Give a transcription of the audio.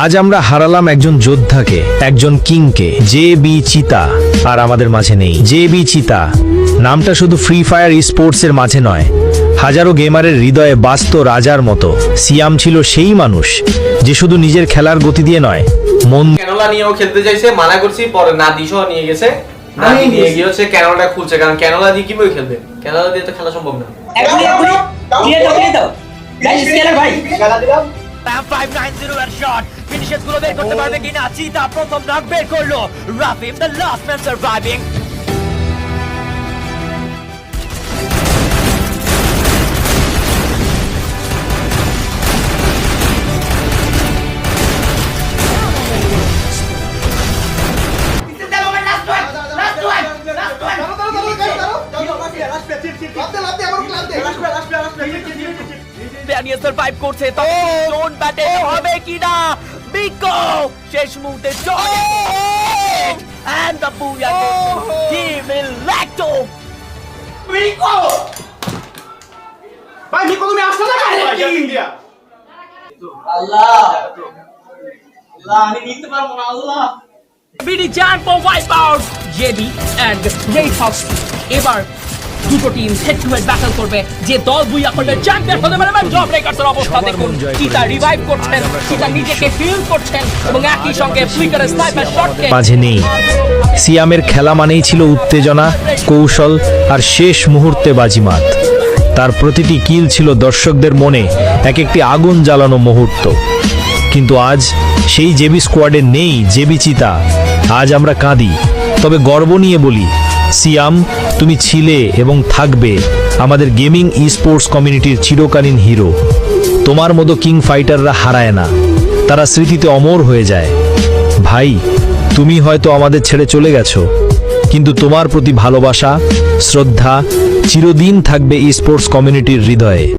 আজ আমরা হারালাম একজন যোদ্ধাকে একজন কিংকে জে বি চিতা আর আমাদের মাঝে নেই। জে বি চিতা নামটা শুধু ফ্রি ফায়ার স্পোর্টস এর মাঝে নয় হাজারো গেমারের হৃদয়ে বাস্ত রাজার মতো। সিয়াম ছিল সেই মানুষ যে শুধু নিজের খেলার গতি দিয়ে নয় মন ক্যানোলা নিয়েও খেলতে চাইছে মানা করছি পরে না নাদিসও নিয়ে গেছে। নাদি নিয়ে গিয়ে হচ্ছে ক্যানোলাটা খুলছে কারণ ক্যানোলা দিয়ে কীভাবে খেলবে? ক্যানোলা দিয়ে তো খেলা সম্ভব না। এখনই এখনই দিয়ে দাও দিয়ে দাও। গাইস স্কেলার ভাই। প্যাম 590 এর শট ফিনিশেসগুলো বের করতে পারবে কিনা চিতা প্রথম নক বের করল রাফিম the last man surviving Daniel survive করছে তো জোন ব্যাটে হবে কিনা? বিকো শেষ মুহূর্তে জোন এন্ড দ্য বুয়া হি উইল ল্যাকটো আল্লাহ! আল্লাহ আমি নিতে পারব না আল্লাহ! BD Gen for wipe out JB and red hawks এবার দুটো team head to head battle করবে। যে দল বুইয়া করবে চ্যাম্পিয়ন হতে পারে এবং জব ব্রেকার্সের অবস্থা দেখুন। মন চিতা রিভাইভ করছেন চিতা নিজেকে ফিল করছেন এবং একই সঙ্গে ফ্লিকারের স্নাইপার শটকে মাঝে নেই। সিয়ামের খেলা মানেই ছিল উত্তেজনা কৌশল আর শেষ মুহূর্তে বাজিমাত। তার প্রতিটি কিল ছিল দর্শকদের মনে এক একটি আগুন জ্বালানো মুহূর্ত। কিন্তু আজ সেই জেবি স্কোয়াডে নেই জেবি চিতা। আজ আমরা কাঁদি। তবে গর্ব নিয়ে বলি সিয়াম, তুমি ছিলে এবং থাকবে আমাদের গেমিং ই স্পোর্টস কমিউনিটির চিরকালীন হিরো। তোমার মতো কিং ফাইটাররা হারায় না। তারা স্মৃতিতে অমর হয়ে যায়। ভাই, তুমি হয়তো আমাদের ছেড়ে চলে গেছো, কিন্তু তোমার প্রতি ভালোবাসা, শ্রদ্ধা, চিরদিন থাকবে ই স্পোর্টস কমিউনিটির হৃদয়ে।